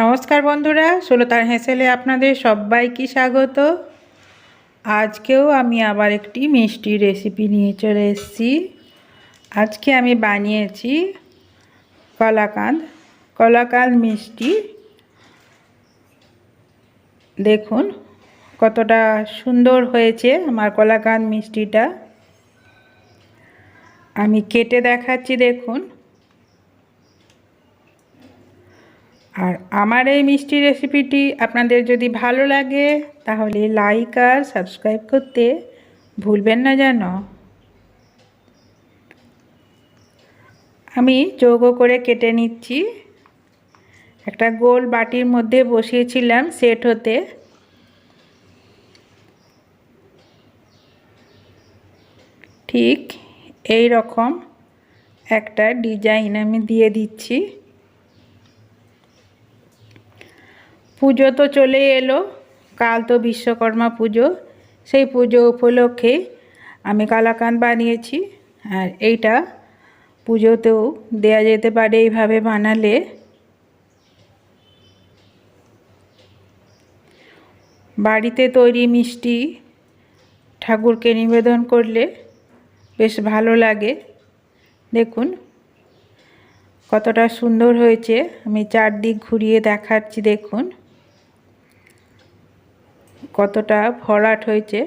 নমস্কার বন্ধুরা সুলতান হেঁসেলে আপনাদের সবাইকে স্বাগত। আজকেও আমি আবার একটি মিষ্টি রেসিপি নিয়ে চলে এসেছি। আজকে আমি বানিয়েছি কলাকাঁদ কলাকাঁদ মিষ্টি। দেখুন কতটা সুন্দর হয়েছে আমার কলাকাঁদ মিষ্টিটা। আমি কেটে দেখাচ্ছি, দেখুন। আর আমার এই মিষ্টি রেসিপিটি আপনাদের যদি ভালো লাগে, তাহলে লাইক আর সাবস্ক্রাইব করতে ভুলবেন না যেন। আমি চৌকো করে কেটে নিচ্ছি। একটা গোল বাটির মধ্যে বসিয়েছিলাম সেট হতে। ঠিক এই রকম একটা ডিজাইন আমি দিয়ে দিচ্ছি। পুজো তো চলে এলো, কাল তো বিশ্বকর্মা পুজো। সেই পুজো উপলক্ষে আমি কালাকান বানিয়েছি আর এইটা পুজোতেও দেয়া যেতে পারে এইভাবে বানালে। বাড়িতে তৈরি মিষ্টি ঠাকুরকে নিবেদন করলে বেশ ভালো লাগে। দেখুন কতটা সুন্দর হয়েছে, আমি চারদিক ঘুরিয়ে দেখাচ্ছি, দেখুন। কতটা ভরাট হয়েছে।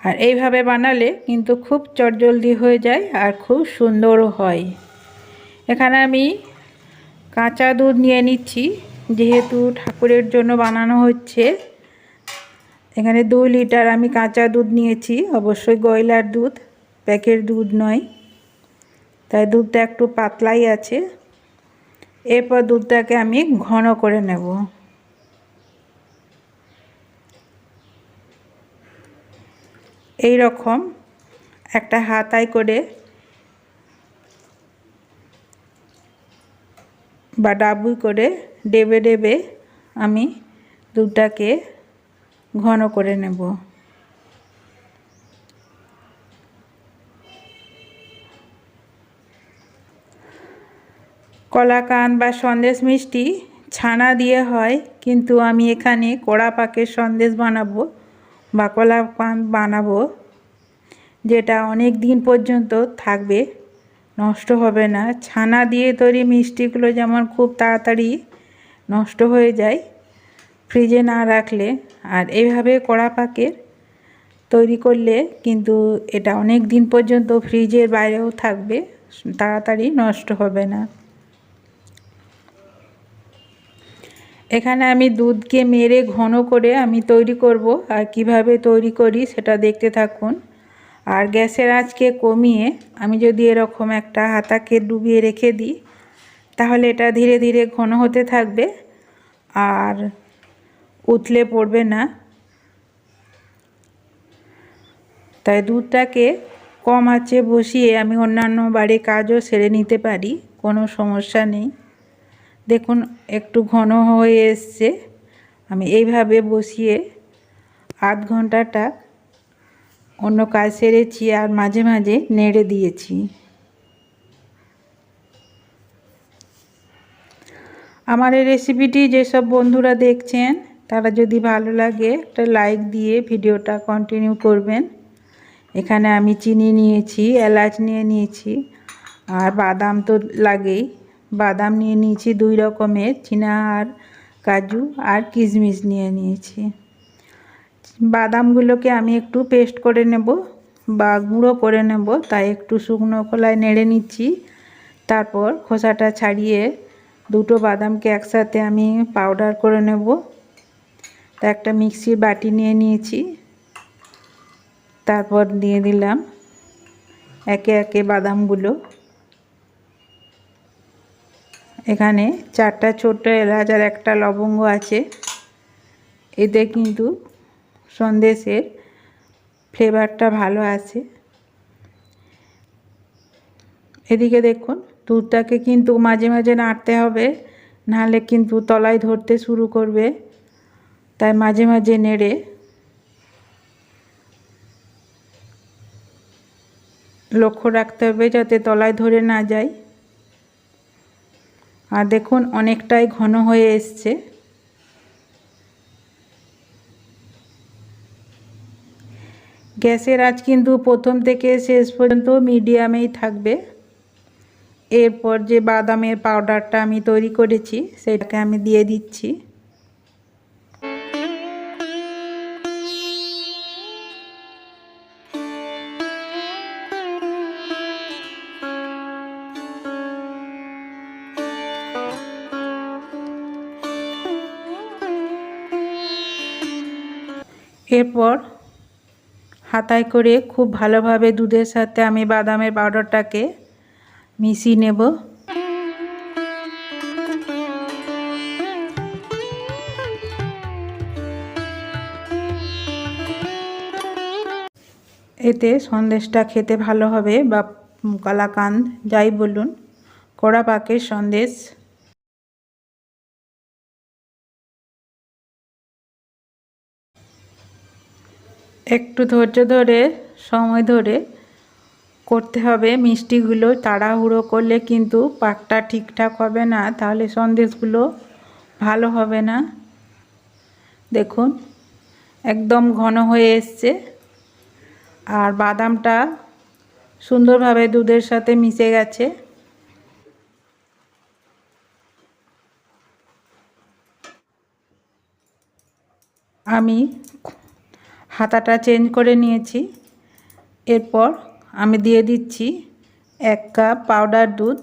আর এইভাবে বানালে কিন্তু খুব চটজলদি হয়ে যায় আর খুব সুন্দরও হয়। এখানে আমি কাঁচা দুধ নিয়ে নিচ্ছি, যেহেতু ঠাকুরের জন্য বানানো হচ্ছে। এখানে দু লিটার আমি কাঁচা দুধ নিয়েছি, অবশ্যই গয়লার দুধ, প্যাকের দুধ নয়। তাই দুধটা একটু পাতলাই আছে। এরপর দুধটাকে আমি ঘন করে নেব। এই রকম একটা হাতায় করে বা ডাবুই করে ডেবে ডেবে আমি দুধটাকে ঘন করে নেব। কলাকান বা সন্দেশ মিষ্টি ছানা দিয়ে হয়, কিন্তু আমি এখানে কড়া পাকের সন্দেশ বানাবো। বা কলাকান বানাবো, যেটা অনেক দিন পর্যন্ত থাকবে, নষ্ট হবে না। ছানা দিয়ে তৈরি মিষ্টিগুলো যেমন খুব তাড়াতাড়ি নষ্ট হয়ে যায় ফ্রিজে না রাখলে, আর এইভাবে কড়া পাকের তৈরি করলে কিন্তু এটা অনেক দিন পর্যন্ত ফ্রিজের বাইরেও থাকবে, তাড়াতাড়ি নষ্ট হবে না। এখানে আমি দুধকে মেরে ঘন করে আমি তৈরি করব আর কীভাবে তৈরি করি সেটা দেখতে থাকুন। আর গ্যাসের আঁচকে কমিয়ে আমি যদি এরকম একটা হাতাকে ডুবিয়ে রেখে দিই, তাহলে এটা ধীরে ধীরে ঘন হতে থাকবে আর উতলে পড়বে না। তাই দুধটাকে কম আঁচে বসিয়ে আমি অন্যান্য বাড়ির কাজও সেরে নিতে পারি, কোনো সমস্যা নেই। দেখুন, একটু ঘন হয়ে এসছে। আমি এইভাবে বসিয়ে আধ ঘন্টাটা অন্য কাজ সেরেছি আর মাঝে মাঝে নেড়ে দিয়েছি। আমার এই রেসিপিটি যেসব বন্ধুরা দেখছেন, তারা যদি ভালো লাগে একটা লাইক দিয়ে ভিডিওটা কন্টিনিউ করবেন। এখানে আমি চিনি নিয়েছি, এলাচ নিয়ে নিয়েছি, আর বাদাম তো লাগেই। বাদাম নিয়ে নিয়েছি দুই রকমের, চীনা আর কাজু, আর কিশমিশ নিয়ে নিয়েছি। বাদামগুলোকে আমি একটু পেস্ট করে নেব বা গুঁড়ো করে নেব, তাই একটু শুকনো খোলায় নেড়ে নিচ্ছি। তারপর খোসাটা ছাড়িয়ে দুটো বাদামকে একসাথে আমি পাউডার করে নেব। তা একটা মিক্সির বাটি নিয়ে নিয়েছি। তারপর দিয়ে দিলাম একে একে বাদামগুলো। এখানে চারটা ছোট্ট এলাচ আর একটা লবঙ্গ আছে। এতে কিন্তু সন্দেশের ফ্লেভারটা ভালো আছে। এদিকে দেখুন, দুধটাকে কিন্তু মাঝে মাঝে নাড়তে হবে, নাহলে কিন্তু তলায় ধরতে শুরু করবে। তাই মাঝে মাঝে নেড়ে লক্ষ্য রাখতে হবে যাতে তলায় ধরে না যায়। আর দেখুন অনেকটাই ঘন হয়ে এসছে। গ্যাসের আজ কিন্তু প্রথম থেকে শেষ পর্যন্ত মিডিয়ামেই থাকবে। এরপর যে বাদামের পাউডারটা আমি তৈরি করেছি, সেটাকে আমি দিয়ে দিচ্ছি। এরপর হাতায় করে খুব ভালোভাবে দুধের সাথে আমি বাদামের পাউডারটাকে মিশিয়ে নেব। এতে সন্দেশটা খেতে ভালো হবে বা কালাকান্দ যাই বলুন কড়া পাকের সন্দেশ একটু ধৈর্য ধরে, সময় ধরে করতে হবে। মিষ্টিগুলো তাড়াহুড়ো করলে কিন্তু পাকটা ঠিকঠাক হবে না, তাহলে সন্দেশগুলো ভালো হবে না। দেখুন, একদম ঘন হয়ে এসছে। আর বাদামটা সুন্দরভাবে দুধের সাথে মিশে গেছে। আমি হাতাটা চেঞ্জ করে নিয়েছি। এরপর আমি দিয়ে দিচ্ছি এক কাপ পাউডার দুধ,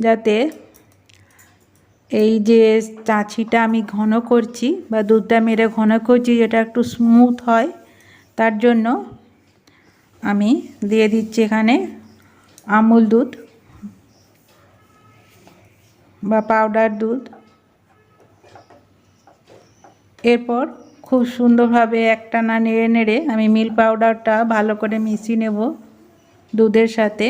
যাতে এই যে চাঁচিটা আমি ঘন করছি বা দুধটা মেরে ঘন করছি, যেটা একটু স্মুথ হয়, তার জন্য আমি দিয়ে দিচ্ছি এখানে আমুল দুধ বা পাউডার দুধ। এরপর খুব সুন্দরভাবে একটা না নেড়ে নেড়ে আমি মিল্ক পাউডারটা ভালো করে মিশিয়ে নেব দুধের সাথে।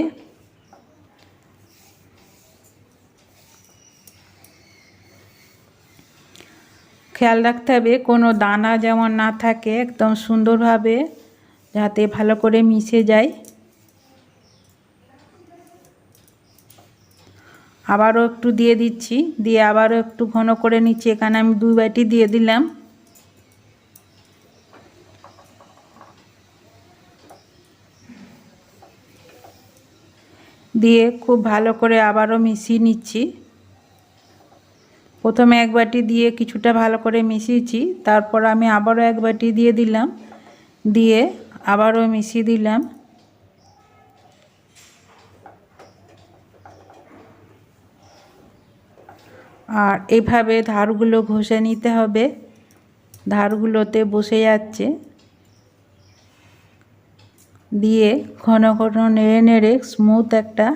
খেয়াল রাখতে হবে কোনো দানা যেমন না থাকে, একদম সুন্দরভাবে যাতে ভালো করে মিশে যায়। আবারও একটু দিয়ে দিচ্ছি, দিয়ে আবারও একটু ঘন করে নিচ্ছি। এখানে আমি দুই বাটি দিয়ে দিলাম। দিয়ে খুব ভালো করে আবারও মিশিয়ে নিচ্ছি। প্রথমে এক বাটি দিয়ে কিছুটা ভালো করে মিশিয়েছি, তারপর আমি আবারও এক বাটি দিয়ে দিলাম, দিয়ে আবারও মিশিয়ে দিলাম। আর এভাবে ধারগুলো ঘষে নিতে হবে। ধারগুলোতে বসে যাচ্ছে। দিয়ে ঘন ঘন নেড়ে নেড়ে স্মুথ একটা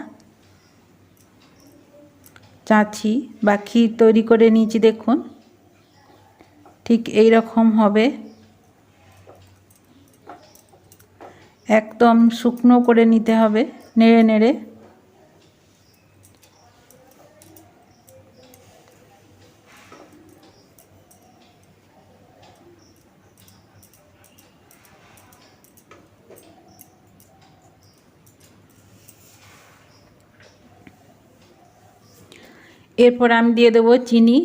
চাঁচি বা ক্ষীর তৈরি করে নিয়েছি, দেখুন। ঠিক এই রকম হবে। একদম শুকনো করে নিতে হবে নেড়ে নেড়ে। এরপর আমি দিয়ে দেবো চিনি।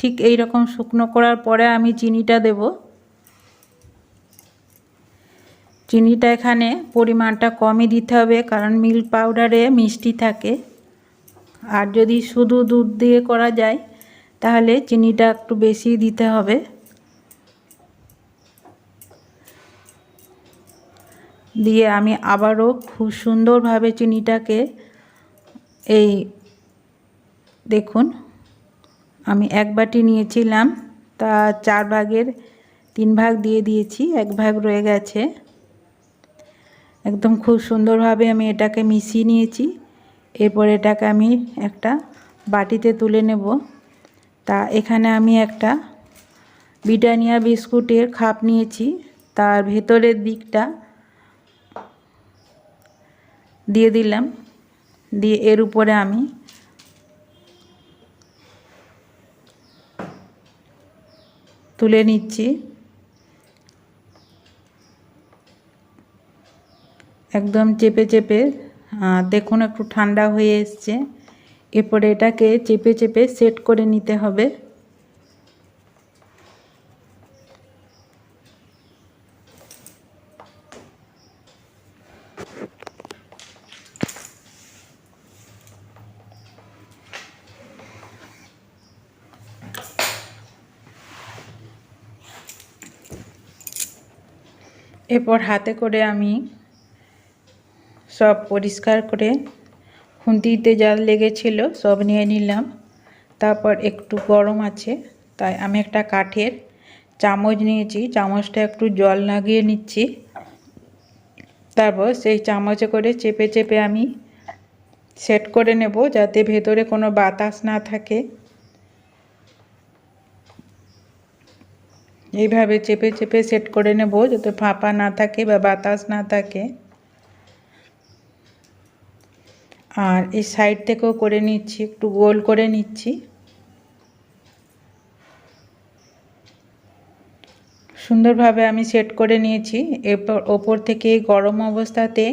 ঠিক এই রকম শুকনো করার পরে আমি চিনিটা দেব। চিনিটা এখানে পরিমাণটা কমই দিতে হবে, কারণ মিল্ক পাউডারে মিষ্টি থাকে। আর যদি শুধু দুধ দিয়ে করা যায়, তাহলে চিনিটা একটু বেশি দিতে হবে। দিয়ে আমি আবারও খুব সুন্দরভাবে চিনিটাকে এই দেখুন, আমি এক বাটি নিয়েছিলাম, তা চার ভাগের তিন ভাগ দিয়ে দিয়েছি, এক ভাগ রয়ে গেছে। একদম খুব সুন্দরভাবে আমি এটাকে মিশিয়ে নিয়েছি। এরপর এটাকে আমি একটা বাটিতে তুলে নেব। তা এখানে আমি একটা ব্রিটানিয়া বিস্কুটের খাপ নিয়েছি, তার ভেতরের দিকটা দিয়ে দিলাম। দিয়ে এর উপরে আমি তুলে নিচ্ছি। একদম চেপে চেপে দেখুন একটু ঠান্ডা হয়ে এসছে। এরপরে এটাকে চেপে চেপে সেট করে নিতে হবে। এরপর হাতে করে আমি সব পরিষ্কার করে খুন্তিতে যা লেগেছিল সব নিয়ে নিলাম। তারপর একটু গরম আছে, তাই আমি একটা কাঠের চামচ নিয়েছি। চামচটা একটু জল লাগিয়ে নিচ্ছি। তারপর সেই চামচে করে চেপে চেপে আমি সেট করে নেব যাতে ভেতরে কোনো বাতাস না থাকে। এইভাবে চেপে চেপে সেট করে নেব যাতে ফাঁপা না থাকে বা বাতাস না থাকে। আর এই সাইড থেকেও করে নিচ্ছি, একটু গোল করে নিচ্ছি। সুন্দরভাবে আমি সেট করে নিয়েছি। এরপর ওপর থেকে গরম অবস্থাতে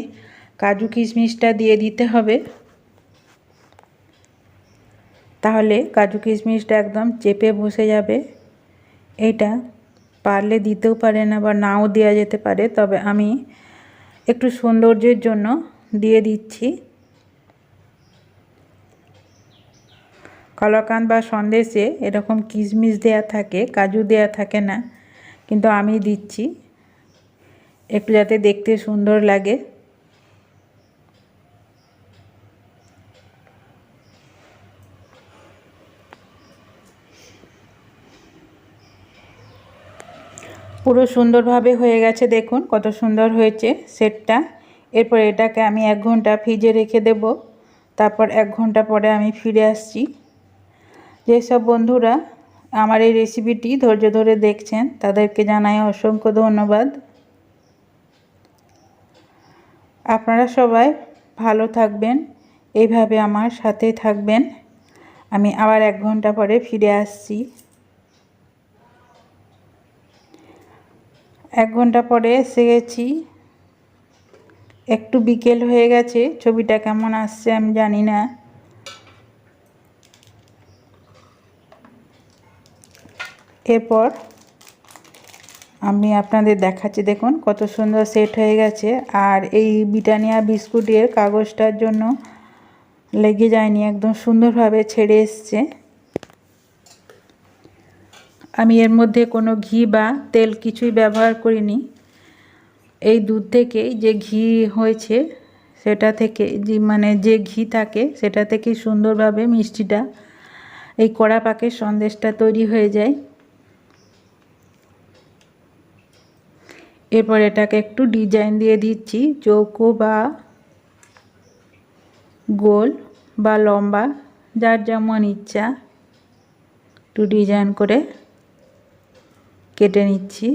কাজু কিশমিশটা দিয়ে দিতে হবে। তাহলে কাজু কিশমিশটা একদম চেপে বসে যাবে। এইটা পারলে দিতেও পারে না বা নাও দেওয়া যেতে পারে, তবে আমি একটু সৌন্দর্যের জন্য দিয়ে দিচ্ছি। কলাকান বা সন্দেশে এরকম কিশমিশ দেয়া থাকে, কাজু দেয়া থাকে না, কিন্তু আমি দিচ্ছি। একটু যাতে দেখতে সুন্দর লাগে। পুরো সুন্দরভাবে হয়ে গেছে, দেখুন কত সুন্দর হয়েছে সেটটা। এরপর এটাকে আমি এক ঘণ্টা ফ্রিজে রেখে দেব, তারপর এক ঘণ্টা পরে আমি ফিরে আসছি। যেসব বন্ধুরা আমার এই রেসিপিটি ধৈর্য ধরে দেখছেন, তাদেরকে জানাই অসংখ্য ধন্যবাদ। আপনারা সবাই ভালো থাকবেন, এইভাবে আমার সাথে থাকবেন। আমি আবার এক ঘণ্টা পরে ফিরে আসছি। এক ঘণ্টা পরে এসে গেছি। একটু বিকেল হয়ে গেছে, ছবিটা কেমন আসছে আমি জানি না। এরপর আমি আপনাদের দেখাচ্ছি, দেখুন কত সুন্দর সেট হয়ে গেছে। আর এই বিটানিয়া বিস্কুটের কাগজটার জন্য লেগে যায়নি, একদম সুন্দরভাবে ছেড়ে এসছে। আমি এর মধ্যে কোনো ঘি বা তেল কিছুই ব্যবহার করিনি। এই দুধ থেকে যে ঘি হয়েছে, সেটা থেকে যে মানে যে ঘি থাকে, সেটা থেকে সুন্দরভাবে মিষ্টিটা, এই কড়া পাকের সন্দেশটা তৈরি হয়ে যায়। এরপর এটাকে একটু ডিজাইন দিয়ে দিচ্ছি, চৌকো বা গোল বা লম্বা, যার যেমন ইচ্ছা, একটু ডিজাইন করে। কেটে নিচ্ছি।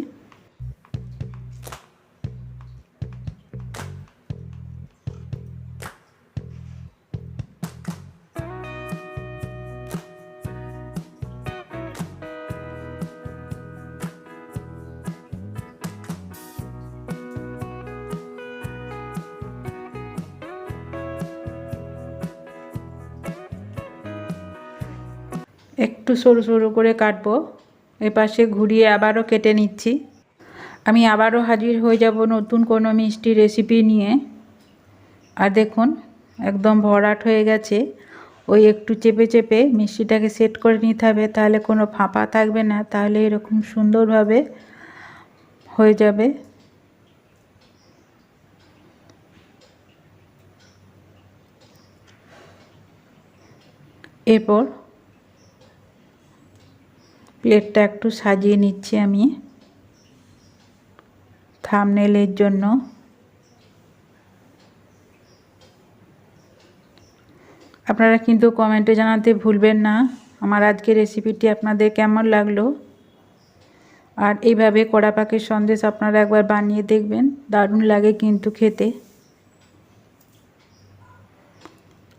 একটু সরু সরু করে কাটবো। এপাশে ঘুরিয়ে আবারও কেটে নিচ্ছি। আমি আবারও হাজির হয়ে যাব নতুন কোনো মিষ্টি রেসিপি নিয়ে। আর দেখুন, একদম ভরাট হয়ে গেছে। ওই একটু চেপে চেপে মিষ্টিটাকে সেট করে নিতে হবে, তাহলে কোনো ফাঁপা থাকবে না, তাহলে এরকম সুন্দরভাবে হয়ে যাবে। এরপর প্লেটটা একটু সাজিয়ে নিচ্ছি আমি থামনেলের জন্য। আপনারা কিন্তু কমেন্টে জানাতে ভুলবেন না আমার আজকের রেসিপিটি আপনাদের কেমন লাগল। আর এইভাবে কড়া পাখির সন্দেশ আপনারা একবার বানিয়ে দেখবেন, দারুণ লাগে কিন্তু খেতে।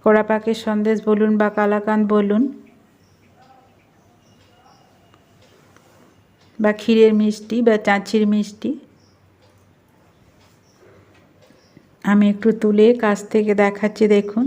কড়া পাখির সন্দেশ বলুন বা কালাকান বলুন। বা ক্ষীরের মিষ্টি বা চাঁচির মিষ্টি। আমি একটু তুলে কাছ থেকে দেখাচ্ছি দেখুন।